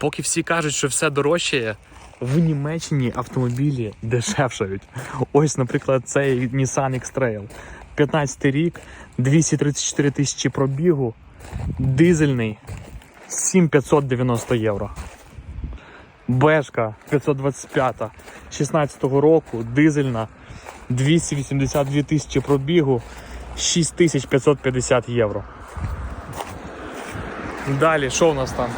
Поки всі кажуть, що все дорожчає, в Німеччині автомобілі дешевшають. Ось, наприклад, цей Nissan X-Trail. 15 рік, 234 тисячі пробігу, дизельний 7590 євро. Бешка 525 16 року, дизельна 282 тисячі пробігу, 6550 євро. Далі, що у нас там?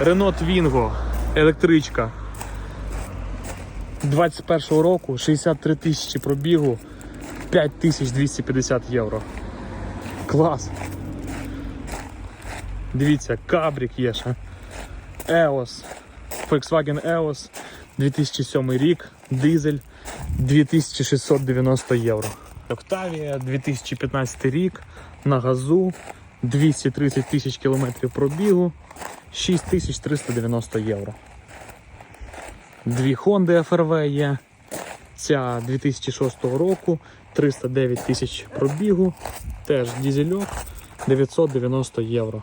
Renault Twingo, електричка. 21 року, 63 тисячі пробігу, 5250 євро. Клас. Дивіться, кабрік є ще. EOS. Volkswagen EOS 2007 рік, дизель 2690 євро. Octavia 2015 рік на газу 230 тисяч кілометрів пробігу 6390 євро. Дві Honda FRV є. Ця 2006 року 309 тисяч пробігу, теж дізельок 990 євро.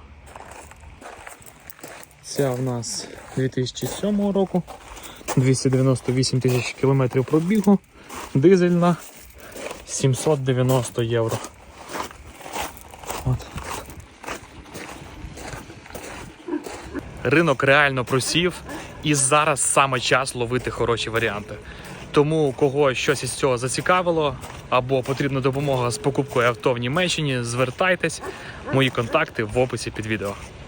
Ця в нас 2007 року 298 тисяч кілометрів пробігу, дизельна 790 євро. Ринок реально просів, і зараз саме час ловити хороші варіанти. Тому кого щось із цього зацікавило, або потрібна допомога з покупкою авто в Німеччині, звертайтесь. Мої контакти в описі під відео.